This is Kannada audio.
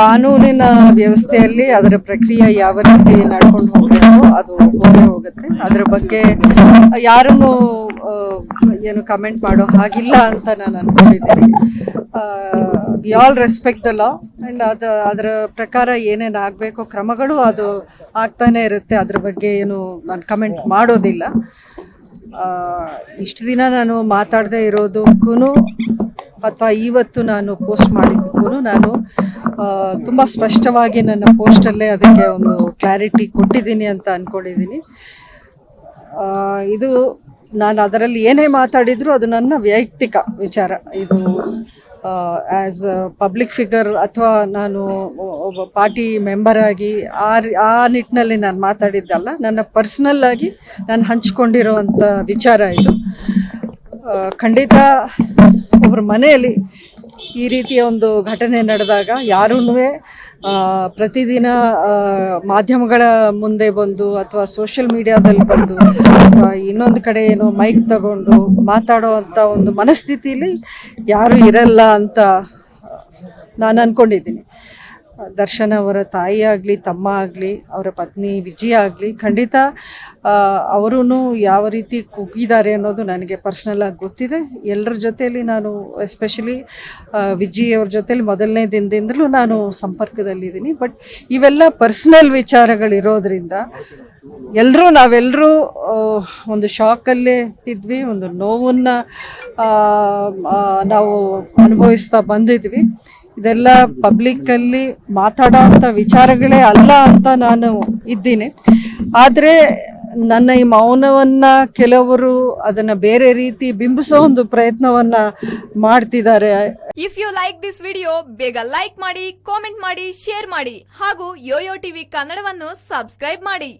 ಕಾನೂನಿನ ವ್ಯವಸ್ಥೆಯಲ್ಲಿ ಅದರ ಪ್ರಕ್ರಿಯೆ ಯಾವ ರೀತಿ ನಡ್ಕೊಂಡು ಹೋಗಬೇಕು ಅದು ಹೋಗೇ ಹೋಗುತ್ತೆ. ಅದರ ಬಗ್ಗೆ ಯಾರನ್ನು ಏನು ಕಮೆಂಟ್ ಮಾಡೋ ಹಾಗಿಲ್ಲ ಅಂತ ನಾನು ಅನ್ಕೊಂಡಿದ್ದೀನಿ. We all respect the law and ಅದು, ಅದರ ಪ್ರಕಾರ ಏನೇನು ಆಗಬೇಕು ಕ್ರಮಗಳು ಅದು ಆಗ್ತಾನೆ ಇರುತ್ತೆ. ಅದ್ರ ಬಗ್ಗೆ ಏನು ನಾನು ಕಮೆಂಟ್ ಮಾಡೋದಿಲ್ಲ. ಇಷ್ಟು ದಿನ ನಾನು ಮಾತಾಡದೇ ಇರೋದಕ್ಕೂ ಅಥವಾ ಇವತ್ತು ನಾನು ಪೋಸ್ಟ್ ಮಾಡಿದ್ದಕ್ಕೂ ನಾನು ತುಂಬ ಸ್ಪಷ್ಟವಾಗಿ ನನ್ನ ಪೋಸ್ಟಲ್ಲೇ ಅದಕ್ಕೆ ಒಂದು ಕ್ಲಾರಿಟಿ ಕೊಟ್ಟಿದ್ದೀನಿ ಅಂತ ಅಂದ್ಕೊಂಡಿದ್ದೀನಿ ಇದು ನಾನು ಅದರಲ್ಲಿ ಏನೇ ಮಾತಾಡಿದರೂ ಅದು ನನ್ನ ವೈಯಕ್ತಿಕ ವಿಚಾರ. ಇದು ಆ್ಯಸ್ ಪಬ್ಲಿಕ್ ಫಿಗರ್ ಅಥವಾ ನಾನು ಒಬ್ಬ ಪಾರ್ಟಿ ಮೆಂಬರ್ ಆಗಿ ಆ ಆ ನಿಟ್ಟಿನಲ್ಲಿ ನಾನು ಮಾತಾಡಿದ್ದಲ್ಲ, ನನ್ನ ಪರ್ಸ್ನಲ್ಲಾಗಿ ನಾನು ಹಂಚ್ಕೊಂಡಿರೋವಂಥ ವಿಚಾರ ಇದು. ಖಂಡಿತ ಒಬ್ಬರ ಮನೆಯಲ್ಲಿ ಈ ರೀತಿಯ ಒಂದು ಘಟನೆ ನಡೆದಾಗ ಯಾರೂ ಪ್ರತಿದಿನ ಮಾಧ್ಯಮಗಳ ಮುಂದೆ ಬಂದು ಅಥವಾ ಸೋಷಿಯಲ್ ಮೀಡಿಯಾದಲ್ಲಿ ಬಂದು ಇನ್ನೊಂದು ಕಡೆ ಏನೋ ಮೈಕ್ ತಗೊಂಡು ಮಾತಾಡುವಂಥ ಒಂದು ಮನಸ್ಥಿತಿಲಿ ಯಾರೂ ಇರಲ್ಲ ಅಂತ ನಾನು ಅಂದ್ಕೊಂಡಿದ್ದೀನಿ ದರ್ಶನ್ ಅವರ ತಾಯಿ ಆಗಲಿ, ತಮ್ಮ ಆಗಲಿ, ಅವರ ಪತ್ನಿ ವಿಜಯ ಆಗಲಿ, ಖಂಡಿತ ಅವರೂ ಯಾವ ರೀತಿ ಕುಗ್ಗಿದ್ದಾರೆ ಅನ್ನೋದು ನನಗೆ ಪರ್ಸ್ನಲ್ಲಾಗಿ ಗೊತ್ತಿದೆ. ಎಲ್ಲರ ಜೊತೆಯಲ್ಲಿ ನಾನು ಎಸ್ಪೆಷಲಿ ವಿಜಯ್ ಅವ್ರ ಜೊತೆಲಿ ಮೊದಲನೇ ದಿನದಿಂದಲೂ ನಾನು ಸಂಪರ್ಕದಲ್ಲಿದ್ದೀನಿ. ಬಟ್ ಇವೆಲ್ಲ ಪರ್ಸ್ನಲ್ ವಿಚಾರಗಳಿರೋದ್ರಿಂದ ಎಲ್ಲರೂ ನಾವೆಲ್ಲರೂ ಒಂದು ಶಾಕಲ್ಲೇ ಇದ್ವಿ, ಒಂದು ನೋವನ್ನು ನಾವು ಅನುಭವಿಸ್ತಾ ಬಂದಿದ್ವಿ. ಇದೆಲ್ಲ ಪಬ್ಲಿಕ್ಕಲ್ಲಿ ಮಾತಾಡೋವಂಥ ವಿಚಾರಗಳೇ ಅಲ್ಲ ಅಂತ ನಾನು ಇದ್ದೀನಿ. ಆದರೆ ನನ್ನ ಈ ಮೌನವನ್ನು ಕೆಲವರು ಅದನ್ನು ಬೇರೆ ರೀತಿ ಬಿಂಬಿಸೋ ಒಂದು ಪ್ರಯತ್ನವನ್ನು ಮಾಡ್ತಿದ್ದಾರೆ. If you like this video ಬೇಗ ಲೈಕ್ ಮಾಡಿ ಕಾಮೆಂಟ್ ಮಾಡಿ ಶೇರ್ ಮಾಡಿ ಹಾಗೂ ಯೋಯೋ ಟಿವಿ ಕನ್ನಡವನ್ನು ಸಬ್ಸ್ಕ್ರೈಬ್ ಮಾಡಿ.